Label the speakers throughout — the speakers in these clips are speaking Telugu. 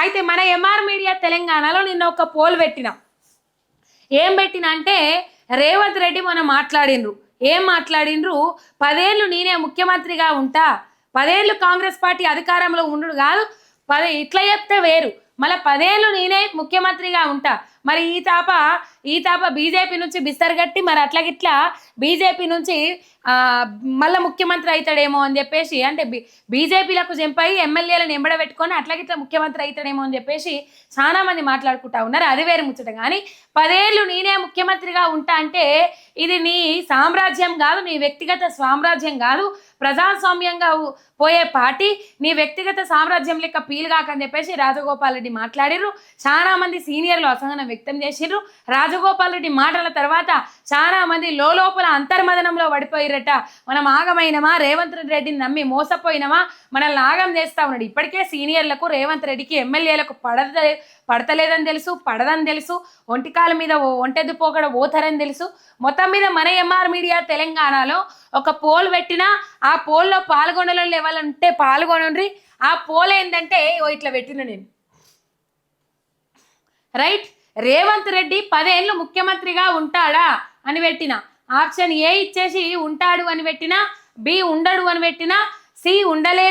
Speaker 1: అయితే మన ఎంఆర్ మీడియా తెలంగాణలో నిన్న ఒక పోల్ పెట్టినాం. ఏం పెట్టిన అంటే రేవంత్ రెడ్డి మనం మాట్లాడిండ్రు. ఏం మాట్లాడిండ్రు? పదేళ్ళు నేనే ముఖ్యమంత్రిగా ఉంటా. పదేళ్ళు కాంగ్రెస్ పార్టీ అధికారంలో ఉండు కాదు. పదే ఇట్లా చెప్తే వేరు. మళ్ళీ పదేళ్ళు నేనే ముఖ్యమంత్రిగా ఉంటా. మరి ఈ తాప ఈ తాప బీజేపీ నుంచి బిస్తరగట్టి మరి అట్లా గిట్లా బీజేపీ నుంచి మళ్ళీ ముఖ్యమంత్రి అవుతాడేమో అని చెప్పేసి అంటే బీజేపీలకు జంపై ఎమ్మెల్యేలను ఎంబడబెట్టుకొని అట్లా గిట్లా ముఖ్యమంత్రి అవుతాడేమో అని చెప్పేసి చాలా మంది మాట్లాడుకుంటా ఉన్నారు. అది వేరు ముచ్చట. కానీ పదేళ్ళు నేనే ముఖ్యమంత్రిగా ఉంటా అంటే ఇది నీ సామ్రాజ్యం కాదు నీ వ్యక్తిగత సామ్రాజ్యం కాదు ప్రజాస్వామ్యంగా పోయే పార్టీ నీ వ్యక్తిగత సామ్రాజ్యం లెక్క పీలుగాకని చెప్పేసి రాజగోపాల్ రెడ్డి మాట్లాడిర్రు. చాలా మంది సీనియర్లు అసహనం వ్యక్తం చేసిర్రు. రాజగోపాల్ రెడ్డి మాటల తర్వాత చాలా మంది లోపల అంతర్మదనంలో పడిపోయిరట. మనం ఆగమైనమా? రేవంత్ రెడ్డిని నమ్మి మోసపోయినమా? మనల్ని ఆగం చేస్తా ఉన్నాడు. ఇప్పటికే సీనియర్లకు రేవంత్ రెడ్డికి ఎమ్మెల్యేలకు పడద పడతలేదని తెలుసు పడదని తెలుసు. ఒంటికాల మీద ఒంటెద్దు పోకడ పోతారని తెలుసు. మొత్తం మీద మన ఎంఆర్ మీడియా తెలంగాణలో ఒక పోల్ పెట్టినా ఆ పోల్లో పాల్గొనలో ఎవరంటే పాల్గొనండ్రి. ఆ పోల్ ఏంటంటే ఓ ఇట్లా పెట్టిన నేను. రైట్? రేవంత్ రెడ్డి పదేళ్ళు ముఖ్యమంత్రిగా ఉంటాడా అని పెట్టిన. ఆప్షన్ ఏ ఇచ్చేసి ఉంటాడు అని పెట్టినా బి ఉండడు అని పెట్టినా సి ఉండలే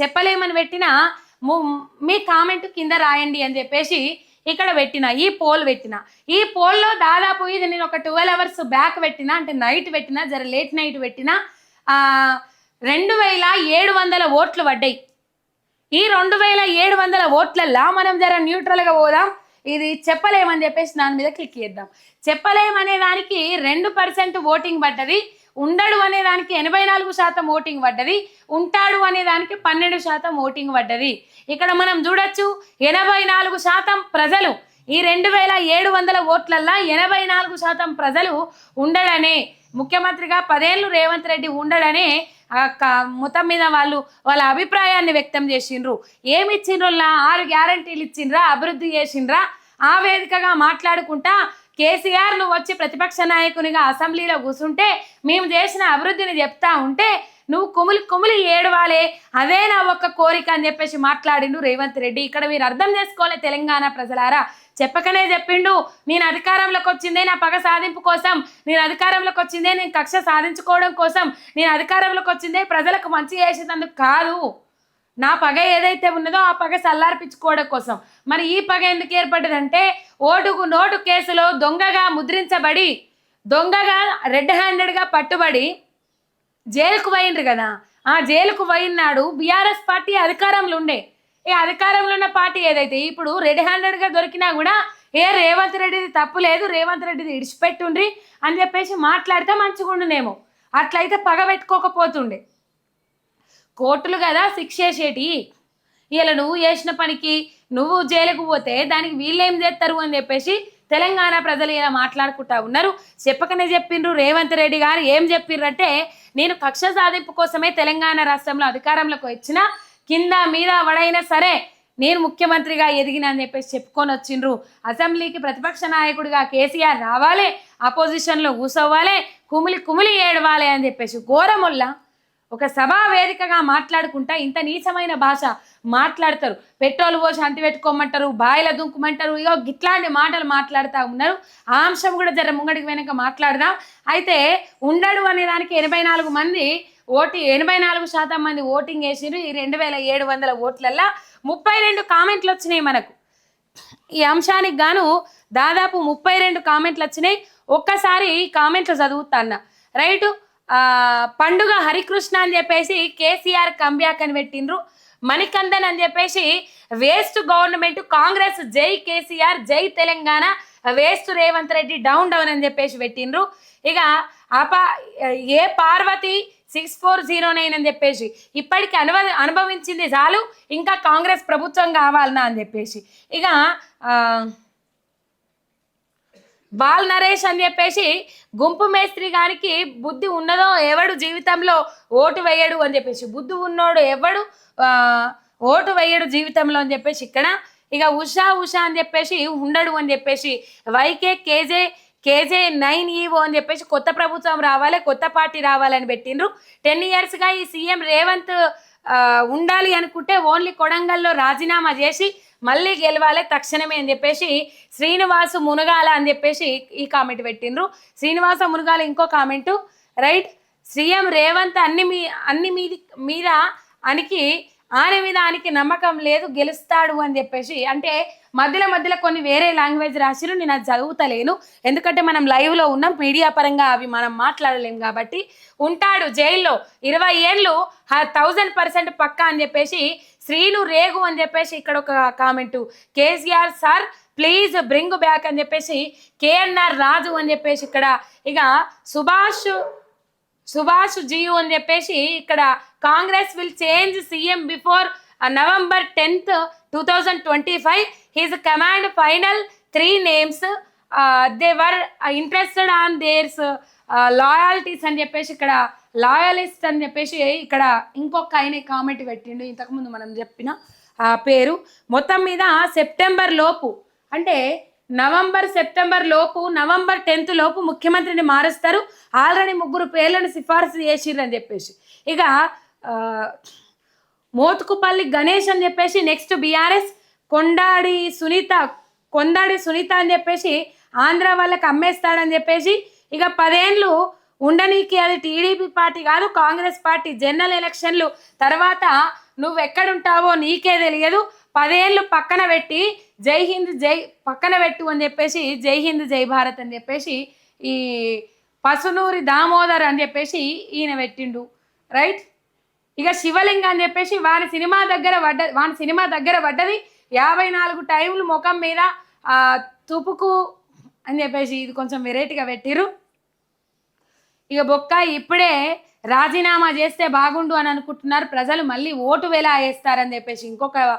Speaker 1: చెప్పలేమని పెట్టినా మీ కామెంట్ కింద రాయండి అని చెప్పేసి ఇక్కడ పెట్టిన ఈ పోల్ పెట్టిన. ఈ పోల్లో దాదాపు ఇది నేను ఒక ట్వెల్వ్ అవర్స్ బ్యాక్ పెట్టిన అంటే నైట్ పెట్టిన జర లేట్ నైట్ పెట్టిన రెండు వేల ఏడు వందల ఓట్లు పడ్డాయి. ఈ రెండు వేల ఏడు వందల ఓట్లల్లా మనం జర న్యూట్రల్గా పోదాం. ఇది చెప్పలేమని చెప్పేసి దాని మీద క్లిక్ చేద్దాం. చెప్పలేమనే దానికి రెండు పర్సెంట్ ఓటింగ్ పడ్డది ఉండడు అనే దానికి ఎనభై నాలుగు శాతం ఓటింగ్ పడ్డది ఉంటాడు అనే దానికి పన్నెండు శాతం ఓటింగ్ పడ్డది. ఇక్కడ మనం చూడొచ్చు ఎనభై నాలుగు శాతం ప్రజలు ఈ రెండు వేల ఏడు వందల ఓట్లల్లా ఎనభై నాలుగు శాతం ప్రజలు ఉండడనే ముఖ్యమంత్రిగా పదేళ్ళు రేవంత్ రెడ్డి ఉండడనే మొత్తం మీద వాళ్ళు వాళ్ళ అభిప్రాయాన్ని వ్యక్తం చేసిండ్రు. ఏమి ఇచ్చిండ్రులా ఆరు గ్యారంటీలు ఇచ్చిండ్రా? అభివృద్ధి చేసిండ్రా? ఆ వేదికగా మాట్లాడుకుంటా కేసీఆర్ నువ్వు వచ్చి ప్రతిపక్ష నాయకునిగా అసెంబ్లీలో కూర్చుంటే మేము చేసిన అభివృద్ధిని చెప్తా ఉంటే నువ్వు కుమిలి కుమిలి ఏడవాలే. అదే నా ఒక్క కోరిక అని చెప్పేసి మాట్లాడిండు రేవంత్ రెడ్డి. ఇక్కడ మీరు అర్థం చేసుకోలే తెలంగాణ ప్రజలారా. చెప్పకనే చెప్పిండు నేను అధికారంలోకి వచ్చిందే నా పగ సాధింపు కోసం. నేను అధికారంలోకి వచ్చిందే నేను కక్ష సాధించుకోవడం కోసం. నేను అధికారంలోకి వచ్చిందే ప్రజలకు మంచి చేసేటందుకు కాదు. నా పగ ఏదైతే ఉన్నదో ఆ పగ సల్లార్పించుకోవడం కోసం. మరి ఈ పగ ఎందుకు ఏర్పడ్డదంటే ఓటుకు నోటు కేసులో దొంగగా ముద్రించబడి దొంగగా రెడ్ హ్యాండెడ్గా పట్టుబడి జైలుకు పోయిండ్రు కదా. ఆ జైలుకు పోయినాడు బీఆర్ఎస్ పార్టీ అధికారంలో ఉండే ఈ అధికారంలో ఉన్న పార్టీ ఏదైతే ఇప్పుడు రెడ్ హ్యాండెడ్గా దొరికినా కూడా ఏ రేవంత్ రెడ్డిది తప్పు లేదు రేవంత్ రెడ్డిది ఇడిచిపెట్టుండ్రి అని చెప్పేసి మాట్లాడితే మంచిగుండునేమో అట్లయితే పగ పెట్టుకోకపోతుండే. కోర్టులు కదా శిక్ష చేసేటి. ఇలా నువ్వు చేసిన పనికి నువ్వు జైలుకు పోతే దానికి వీళ్ళేం చేస్తారు అని చెప్పేసి తెలంగాణ ప్రజలు ఇలా మాట్లాడుకుంటా ఉన్నారు. చెప్పకనే చెప్పిండ్రు రేవంత్ రెడ్డి గారు. ఏం చెప్పిండ్రంటే నేను కక్ష సాధింపు కోసమే తెలంగాణ రాష్ట్రంలో అధికారంలోకి వచ్చిన కింద మీద వడైనా సరే నేను ముఖ్యమంత్రిగా ఎదిగిన అని చెప్పేసి చెప్పుకొని వచ్చిండ్రు. అసెంబ్లీకి ప్రతిపక్ష నాయకుడిగా కేసీఆర్ రావాలి అపోజిషన్లో కూసోవాలి కుమిలి కుమిలి ఏడవాలి అని చెప్పేసి ఘోరముల్లా. ఒక సభా వేదికగా మాట్లాడుకుంటా ఇంత నీచమైన భాష మాట్లాడతారు. పెట్రోల్ పోసి అంటి పెట్టుకోమంటారు బాయిల దుంకుమంటారు ఇగో గిట్లాంటి మాటలు మాట్లాడుతూ ఉన్నారు. ఆ అంశం కూడా జర ముంగడికి వెనక మాట్లాడదాం. అయితే ఉండడు అనే దానికి ఎనభై నాలుగు మంది ఓటి ఎనభై నాలుగు శాతం మంది ఓటింగ్ వేసిండ్రు ఈ రెండు వేల ఏడు వందల ఓట్లల్లో ముప్పై రెండు కామెంట్లు వచ్చినాయి మనకు. ఈ అంశానికి గాను దాదాపు ముప్పై రెండు కామెంట్లు వచ్చినాయి ఒక్కసారి ఈ కామెంట్లు చదువుతా అన్న రైటు పండుగ హరికృష్ణ అని చెప్పేసి కేసీఆర్ కంబ్యాక్ అని పెట్టిండ్రు. మణికందన్ అని చెప్పేసి వేస్ట్ గవర్నమెంట్ కాంగ్రెస్ జై కేసీఆర్ జై Telangana waste Revanth Reddy down down అని చెప్పేసి పెట్టిండ్రు. ఇక అపా ఏ Parvathi six four zero nine అని చెప్పేసి ఇప్పటికి అనుభ అనుభవించింది చాలు. ఇంకా కాంగ్రెస్ ప్రభుత్వం కావాలనా అని చెప్పేసి. ఇక బాల్ నరేష్ అని చెప్పేసి గుంపు మేస్త్రి గారికి బుద్ధి ఉన్నదో ఎవడు జీవితంలో ఓటు వేయడు అని చెప్పేసి బుద్ధి ఉన్నోడు ఎవడు ఓటు వేయడు జీవితంలో అని చెప్పేసి ఇక్కడ ఇక ఉషా ఉషా అని చెప్పేసి ఉండడు అని చెప్పేసి YK KJ KJ nine EO అని చెప్పేసి కొత్త ప్రభుత్వం రావాలి కొత్త పార్టీ రావాలని పెట్టిండ్రు. టెన్ ఇయర్స్గా ఈ సీఎం రేవంత్ ఉండాలి అనుకుంటే ఓన్లీ కొడంగల్లో రాజీనామా చేసి మళ్ళీ గెలవాలి తక్షణమే అని చెప్పేసి శ్రీనివాసు మునగాల అని చెప్పేసి ఈ కామెంట్ పెట్టిండ్రు. శ్రీనివాస మునగాల ఇంకో కామెంటు రైట్ సీఎం రేవంత్ అన్ని మీ అన్ని మీది మీద అనికి ఆయన మీద ఆయనకి నమ్మకం లేదు గెలుస్తాడు అని చెప్పేసి. అంటే మధ్యలో మధ్యలో కొన్ని వేరే లాంగ్వేజ్ రాసిరు నేను అది చదువుతలేను. ఎందుకంటే మనం లైవ్లో ఉన్నాం మీడియా పరంగా అవి మనం మాట్లాడలేం కాబట్టి. ఉంటాడు జైల్లో ఇరవై ఏళ్ళు థౌజండ్ పర్సెంట్ పక్కా అని చెప్పేసి స్త్రీలు రేగు అని చెప్పేసి ఇక్కడ ఒక comment. KCR sir please bring back అని చెప్పేసి కేఎన్ఆర్ రాజు అని చెప్పేసి ఇక్కడ ఇక సుభాష్ సుభాష్ జియు అని చెప్పేసి ఇక్కడ Congress will change CM before November tenth two thousand twenty five. His command final three names they were interested on theirs loyalties అని చెప్పేసి ఇక్కడ లాయలిస్ట్ అని చెప్పేసి ఇక్కడ ఇంకొక ఆయన కామెంట్ పెట్టిండు. ఇంతకుముందు మనం చెప్పిన ఆ పేరు. మొత్తం మీద సెప్టెంబర్ లోపు అంటే నవంబర్ సెప్టెంబర్ లోపు నవంబర్ టెన్త్ లోపు ముఖ్యమంత్రిని మారుస్తారు. ఆల్రెడీ ముగ్గురు పేర్లను సిఫార్సు చేసిర్రు అని చెప్పేసి. ఇక మోతుకుపల్లి గణేష్ అని చెప్పేసి నెక్స్ట్ బీఆర్ఎస్ కొండాడి సునీత కొందాడి సునీత అని చెప్పేసి ఆంధ్ర వాళ్ళకి అమ్మేస్తాడని చెప్పేసి ఇక పదేళ్ళు ఉండనీకి అది టీడీపీ పార్టీ కాదు కాంగ్రెస్ పార్టీ. జనరల్ ఎలక్షన్లు తర్వాత నువ్వు ఎక్కడుంటావో నీకే తెలియదు. పదేళ్ళు పక్కన పెట్టి జై హింద్ జై పక్కన పెట్టు అని చెప్పేసి జై హింద్ జై భారత్ అని చెప్పేసి ఈ పసునూరి దామోదర్ అని చెప్పేసి ఈయన పెట్టిండు. రైట్? ఇక శివలింగ అని చెప్పేసి వాని సినిమా దగ్గర పడ్డ వాని సినిమా దగ్గర పడ్డది. యాభై నాలుగు టైంలు ముఖం మీద తుపుకు అని చెప్పేసి ఇది కొంచెం వెరైటీగా పెట్టిరు ఇక బొక్క ఇప్పుడే రాజీనామా చేస్తే బాగుండు అని అనుకుంటున్నారు. ప్రజలు మళ్ళీ ఓటు వేలా వేస్తారని చెప్పేసి ఇంకొక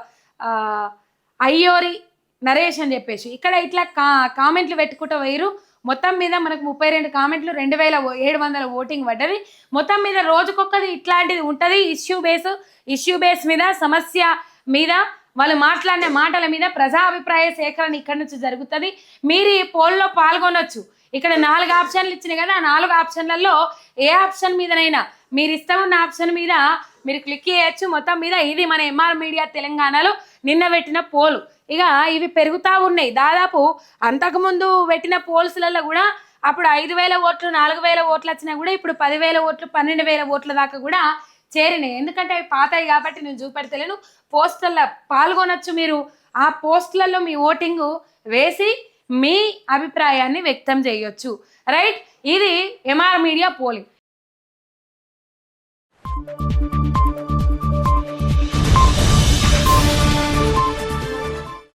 Speaker 1: అయ్యోరి నరేష్ అని చెప్పేసి. ఇక్కడ ఇట్లా కా కామెంట్లు పెట్టుకుంటూ వేరు మొత్తం మీద మనకు ముప్పై రెండు కామెంట్లు రెండు వేల ఓ- ఏడు వందల ఓటింగ్ పడ్డది. మొత్తం మీద రోజుకొక్కది ఇట్లాంటిది ఉంటుంది. ఇష్యూ బేస్ ఇష్యూ బేస్ మీద సమస్య మీద వాళ్ళు మాట్లాడిన మాటల మీద ప్రజా అభిప్రాయ సేకరణ ఇక్కడ నుంచి జరుగుతుంది. మీరు ఈ పోల్లో పాల్గొనొచ్చు. ఇక్కడ నాలుగు ఆప్షన్లు ఇచ్చినాయి కదా ఆ నాలుగు ఆప్షన్లలో ఏ ఆప్షన్ మీదనైనా మీరు ఇష్టమున్న ఉన్న ఆప్షన్ మీద మీరు క్లిక్ చేయొచ్చు. మొత్తం మీద ఇది మన ఎంఆర్ మీడియా తెలంగాణలో నిన్న పెట్టిన పోలు. ఇక ఇవి పెరుగుతూ ఉన్నాయి. దాదాపు అంతకుముందు పెట్టిన పోల్స్లలో కూడా అప్పుడు ఐదు వేల ఓట్లు నాలుగు వేల ఓట్లు వచ్చినా కూడా ఇప్పుడు పదివేల ఓట్లు పన్నెండు వేల ఓట్ల దాకా కూడా చేరినాయి. ఎందుకంటే అవి పాతాయి కాబట్టి నేను చూపెడతలేను. పోస్టుల్లో పాల్గొనొచ్చు మీరు. ఆ పోస్టులలో మీ ఓటింగ్ వేసి మీ అభిప్రాయాన్ని వ్యక్తం చేయొచ్చు. రైట్? ఇది ఎంఆర్ మీడియా పోలింగ్